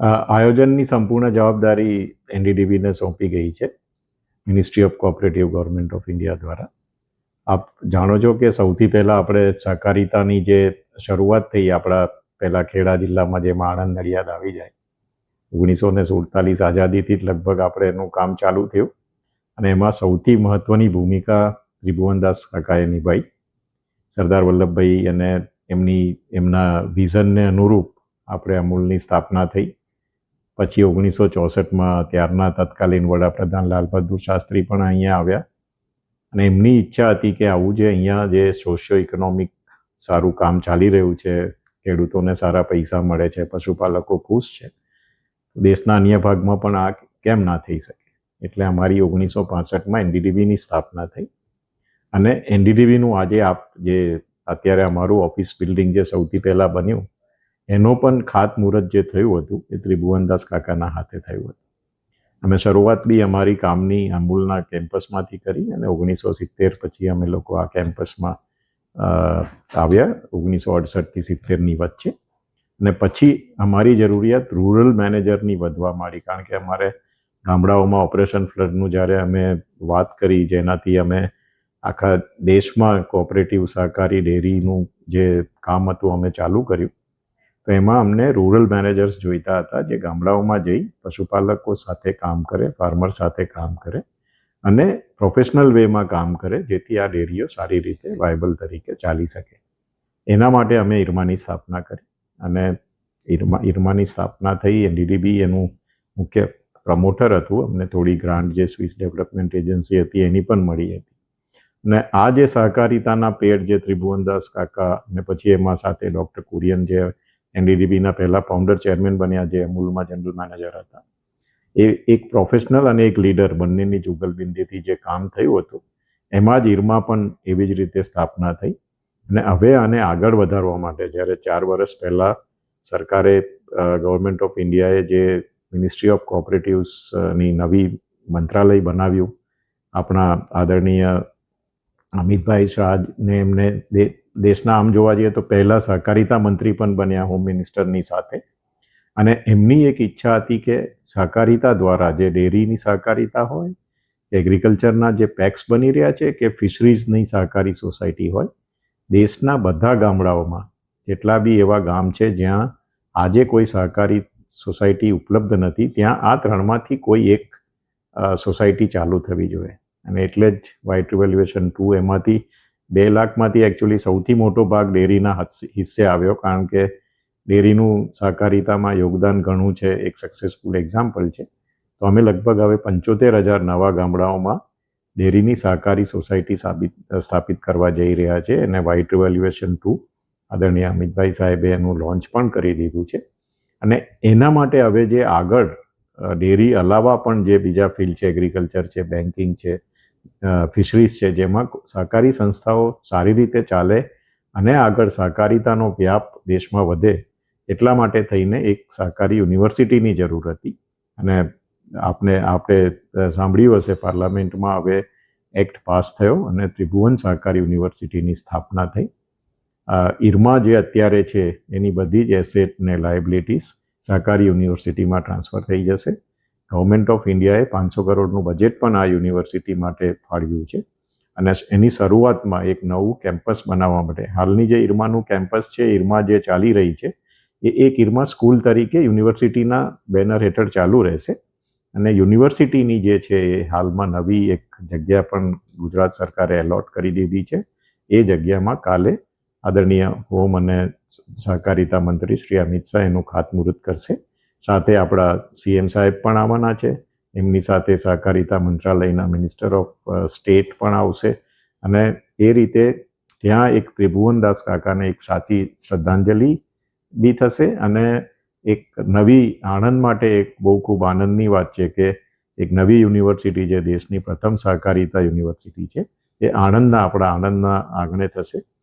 આયોજનની સંપૂર્ણ જવાબદારી એનડીડીબીને સોંપી ગઈ છે ministry of cooperative government of India દ્વારા. આપ જાણો છો કે સૌથી પહેલાં આપણે સહકારિતાની જે શરૂઆત થઈ આપણા પહેલાં ખેડા જિલ્લામાં જેમાં આણંદ નડિયાદ આવી જાય, ઓગણીસો ને સુડતાલીસ આઝાદીથી જ લગભગ આપણે એનું કામ ચાલુ થયું. અને એમાં સૌથી મહત્ત્વની ભૂમિકા ત્રિભુવનદાસ કાકાએ નિભાઈ સરદાર વલ્લભભાઈ અને એમની, એમના વિઝનને અનુરૂપ આપણે અમૂલની સ્થાપના થઈ. પછી ઓગણીસો ચોસઠમાં ત્યારના તત્કાલીન વડાપ્રધાન લાલ બહાદુર શાસ્ત્રી પણ અહીંયા આવ્યા. અને એમની ઈચ્છા હતી કે આવું જે અહીંયા જે સોશિયો ઇકોનોમિક સારું કામ ચાલી રહ્યું છે, ખેડૂતોને સારા પૈસા મળે છે, પશુપાલકો ખુશ છે દેશના અન્ય ભાગમાં પણ આ કેમ ના થઈ શકે? એટલે અમારી ઓગણીસો પાસઠમાં એનડીડીબીની સ્થાપના થઈ. અને એનડીડીબીનું આજે આપ જે અત્યારે અમારું ઓફિસ બિલ્ડિંગ જે સૌથી પહેલાં બન્યું એનો પણ ખાતમુહૂર્ત જે થયું હતું, એ ત્રિભુવનદાસ કાકાના હાથે થયું હતું. અમે શરૂઆત બી અમારી કામની અમૂલના કેમ્પસમાંથી કરી અને ઓગણીસો સિત્તેર પછી અમે લોકો આ કેમ્પસમાં આવ્યા, ઓગણીસો અડસઠથી સિત્તેરની વચ્ચે. અને પછી અમારી જરૂરિયાત રૂરલ મેનેજરની વધવા માંડી, કારણ કે અમારે ગામડાઓમાં ઓપરેશન ફ્લડનું જ્યારે અમે વાત કરી, જેનાથી અમે આખા દેશમાં કોઓપરેટિવ સહકારી ડેરીનું જે કામ હતું, અમે ચાલુ કર્યું. તો એમાં અમને રૂરલ મેનેજર્સ જોઈતા હતા જે ગામડાઓમાં જઈ પશુપાલકો સાથે કામ કરે ફાર્મર સાથે કામ કરે અને પ્રોફેશનલ વેમાં કામ કરે, જેથી આ ડેરીઓ સારી રીતે વાયબલ તરીકે ચાલી શકે. એના માટે અમે ઇરમાની સ્થાપના કરી અને ઇરમા ઇરમાની સ્થાપના થઈ એનડીડીબી એનું મુખ્ય પ્રમોટર હતું. અમને થોડી ગ્રાન્ટ જે સ્વિસ ડેવલપમેન્ટ એજન્સી હતી એની પણ મળી હતી. અને આ જે સહકારિતાના પેડ જે ત્રિભુવનદાસ કાકા ને પછી એમાં સાથે ડૉક્ટર કુરિયન જે એનડીડીબીના પહેલાં ફાઉન્ડર ચેરમેન બન્યા જે અમૂલમાં જનરલ મેનેજર હતા. એ એક પ્રોફેશનલ અને એક લીડર બંનેની જુગલબિંદીથી જે કામ થયું હતું, એમાં જ ઈરમાં પણ એવી જ રીતે સ્થાપના થઈ અને હવે આને આગળ વધારવા માટે જ્યારે ચાર વર્ષ પહેલાં સરકારે ગવર્મેન્ટ ઓફ ઇન્ડિયાએ જે મિનિસ્ટ્રી ઓફ કોઓપરેટિવ્સની નવી મંત્રાલય બનાવ્યું, આપણા આદરણીય અમિતભાઈ શાહને એમને દેશના આમ જોવા જઈએ તો પહેલાં સહકારિતા મંત્રી પણ બન્યા હોમ મિનિસ્ટરની સાથે. અને એમની એક ઈચ્છા હતી કે સહકારિતા દ્વારા જે ડેરીની સહકારિતા હોય, એગ્રીકલ્ચરના જે પેક્સ બની રહ્યા છે કે ફિશરીઝની સહકારી સોસાયટી હોય, દેશના બધા ગામડાઓમાં જેટલા બી એવા ગામ છે જ્યાં આજે કોઈ સહકારી સોસાયટી ઉપલબ્ધ નથી, ત્યાં આ ત્રણમાંથી કોઈ એક સોસાયટી ચાલુ થવી જોઈએ. અને એટલે જ વાઇટ રિવોલ્યુશન ટુ એમાંથી બે લાખમાંથી એકચ્યુઅલી સૌથી મોટો ભાગ ડેરીના હિસ્સે આવ્યો, કારણ કે ડેરીનું સહકારિતામાં યોગદાન ઘણું છે, એક સક્સેસફુલ એક્ઝામ્પલ છે. તો અમે લગભગ હવે પંચોતેર હજાર નવા ગામડાઓમાં ડેરીની સહકારી સોસાયટી સાબિત, સ્થાપિત કરવા જઈ રહ્યા છે અને વ્હાઇટ રિવોલ્યુશન ટુ આદરણીય અમિતભાઈ સાહેબે એનું લોન્ચ પણ કરી દીધું છે. અને એના માટે હવે જે આગળ ડેરી અલાવા પણ જે બીજા ફિલ્ડ છે એગ્રીકલ્ચર છે બેન્કિંગ છે ફિશરીઝ છે, જેમાં સહકારી સંસ્થાઓ સારી રીતે ચાલે અને આગળ સહકારિતાનો વ્યાપ દેશમાં વધે એટલા માટે થઈને એક સહકારી યુનિવર્સિટીની જરૂર હતી. અને આપને આપણે સાંભળ્યું હશે, પાર્લામેન્ટમાં હવે એક્ટ પાસ થયો અને ત્રિભુવન સહકારી યુનિવર્સિટીની સ્થાપના થઈ. ઇરમા જે અત્યારે છે, એની બધી જ એસેટ ને લાયબિલિટીઝ સહકારી યુનિવર્સિટીમાં ટ્રાન્સફર થઈ જશે. ગવર્મેન્ટ ઓફ ઇન્ડિયાએ પાંચસો કરોડનું બજેટ પણ આ યુનિવર્સિટી માટે ફાળવ્યું છે. અને એની શરૂઆતમાં એક નવું કેમ્પસ બનાવવા માટે, હાલની જે ઈરમાનું કેમ્પસ છે ઇરમા જે ચાલી રહી છે, એ એક ઇરમા સ્કૂલ તરીકે યુનિવર્સિટીના બેનર હેઠળ ચાલુ રહેશે. અને યુનિવર્સિટીની જે છે એ હાલમાં નવી એક જગ્યા પણ ગુજરાત સરકારે એલોટ કરી દીધી છે. એ જગ્યામાં કાલે આદરણીય હોમ અને સહકારિતા મંત્રી શ્રી અમિત શાહ એનું ખાતમુહૂર્ત કરશે. સાથે આપણા સીએમ સાહેબ પણ આવવાના છે. એમની સાથે સહકારિતા મંત્રાલયના મિનિસ્ટર ઓફ સ્ટેટ પણ આવશે. અને એ રીતે ત્યાં એક ત્રિભુવનદાસ કાકાને એક સાચી શ્રદ્ધાંજલિ બી થશે અને એક નવી આણંદ માટે એક બહુ ખૂબ આનંદની વાત છે કે એક નવી યુનિવર્સિટી જે દેશની પ્રથમ સહકારિતા યુનિવર્સિટી છે એ આણંદના, આપણા આણંદના આંગણે થશે.